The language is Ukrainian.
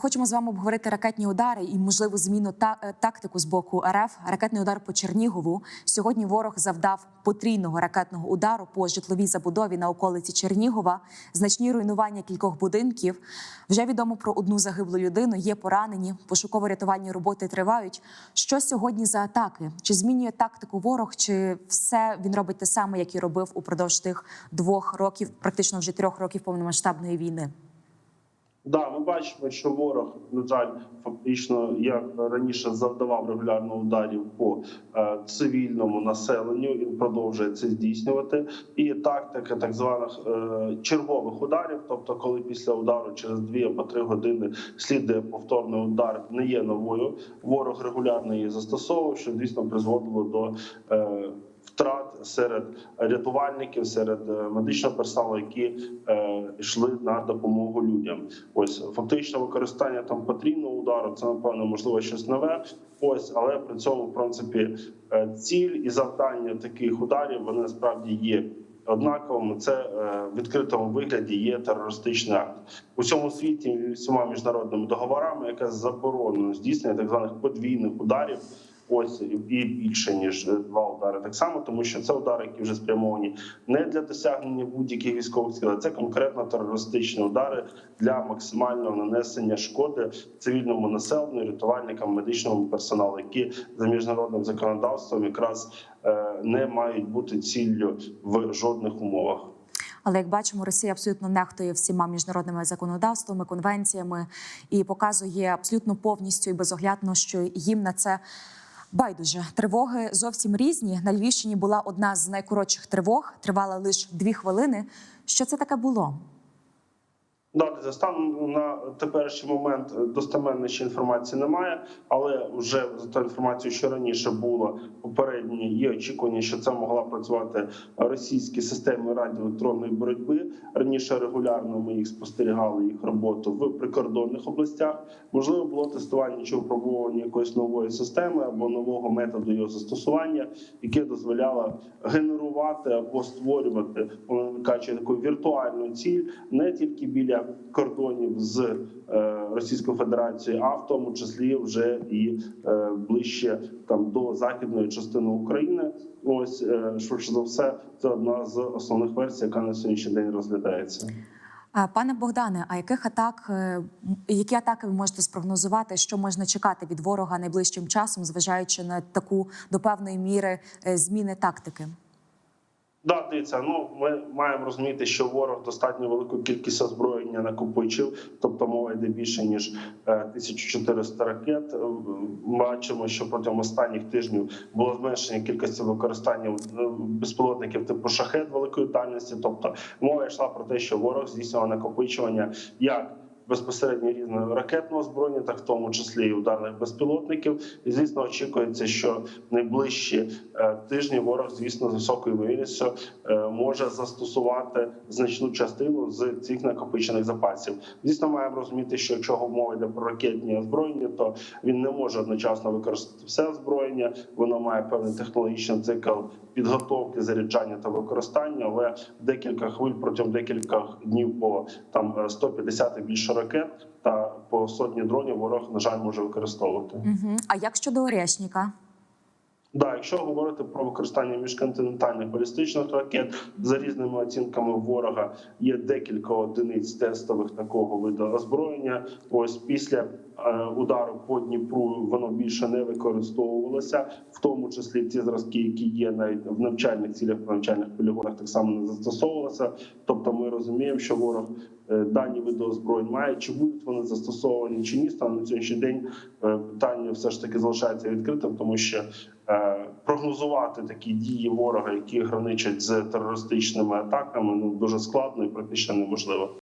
Хочемо з вами обговорити ракетні удари і можливу зміну та е, тактику з боку РФ. Ракетний удар по Чернігову. Сьогодні ворог завдав потрійного ракетного удару по житловій забудові на околиці Чернігова. Значні руйнування кількох будинків. Вже відомо про одну загиблу людину. Є поранені. Пошуково-рятувальні роботи тривають. Що сьогодні за атаки? Чи змінює тактику ворог? Чи все він робить те саме, як і робив упродовж тих двох років, практично вже трьох років повномасштабної війни? Да, ми бачимо, що ворог, на жаль, фактично, як раніше завдавав регулярно ударів по е, цивільному населенню і продовжує це здійснювати. І тактика так званих е, чергових ударів, тобто, коли після удару через дві або три години слідує повторний удар, не є новою. Ворог регулярно її застосовував, що звісно призводило до. Серед рятувальників, серед е, медичного персоналу, які е, йшли на допомогу людям. Ось фактично використання там потрібного удару. Це напевно можливо щось нове. Ось, але при цьому, в принципі, е, ціль і завдання таких ударів вони насправді є. Однаковими це в відкритому вигляді є терористичний акт у всьому світі всіма міжнародними договорами, яка заборонено здійснення так званих подвійних ударів. Ось і більше ніж е, два удари, так само, тому що це удари, які вже спрямовані не для досягнення будь-яких військових цілей, це конкретно терористичні удари для максимального нанесення шкоди цивільному населенню, рятувальникам, медичному персоналу, які за міжнародним законодавством якраз е, не мають бути ціллю в жодних умовах. Але як бачимо, Росія абсолютно нехтує всіма міжнародними законодавствами, конвенціями і показує абсолютно повністю і безоглядно, що їм на це байдуже. Тривоги зовсім різні. На Львівщині була одна з найкоротших тривог, тривала лише дві хвилини. Що це таке було? Да, за станом на теперішній момент достеменної ще інформації немає, але вже за ту інформацію, що раніше було попередні, є очікування, що це могла працювати російські системи радіоелектронної боротьби. Раніше регулярно ми їх спостерігали їх роботу в прикордонних областях. Можливо, було тестування чи випробування якоїсь нової системи або нового методу його застосування, яке дозволяло генерувати або створювати, кажучи, таку віртуальну ціль не тільки біля кордонів з е, Російською Федерацією, а в тому числі вже і е, ближче там до західної частини України. Ось е, швидше за все, це одна з основних версій, яка на сьогоднішній день розглядається. Пане Богдане, а яких атак, які атаки ви можете спрогнозувати, що можна чекати від ворога найближчим часом, зважаючи на таку до певної міри зміни тактики? Да, дивіться, ну ми маємо розуміти, що ворог достатньо велику кількість озброєння накопичив, тобто мова йде більше ніж е, 1400 ракет. Е, Бачимо, що протягом останніх тижнів було зменшення кількості використання е, безпілотників типу шахет великої дальності. Тобто мова йшла про те, що ворог здійснював накопичування як безпосередньо різного ракетного озброєння, так в тому числі і ударних безпілотників. І звісно, очікується, що найближчі е, тижні ворог, звісно, з високою ймовірністю е, може застосувати значну частину з цих накопичених запасів. Звісно, маємо розуміти, що якщо мова йде про ракетні озброєння, то він не може одночасно використати все озброєння. Воно має певний технологічний цикл підготовки, заряджання та використання, але декілька хвиль протягом декількох днів по там е, 150 і більше ракет та по сотні дронів ворог на жаль може використовувати. Угу. А як щодо Орєшніка? Да, якщо говорити про використання міжконтинентальних балістичних ракет, за різними оцінками ворога є декілька одиниць тестових такого виду озброєння. Ось після е, удару по Дніпру воно більше не використовувалося, в тому числі ті зразки, які є навіть в навчальних цілях, в навчальних полігонах, так само не застосовувалося. Тобто, ми розуміємо, що ворог е, дані види озброєнь має, чи будуть вони застосовані чи ні. Станом на сьогоднішній день е, питання все ж таки залишається відкритим, тому що прогнозувати такі дії ворога, які граничать з терористичними атаками, ну дуже складно і практично неможливо.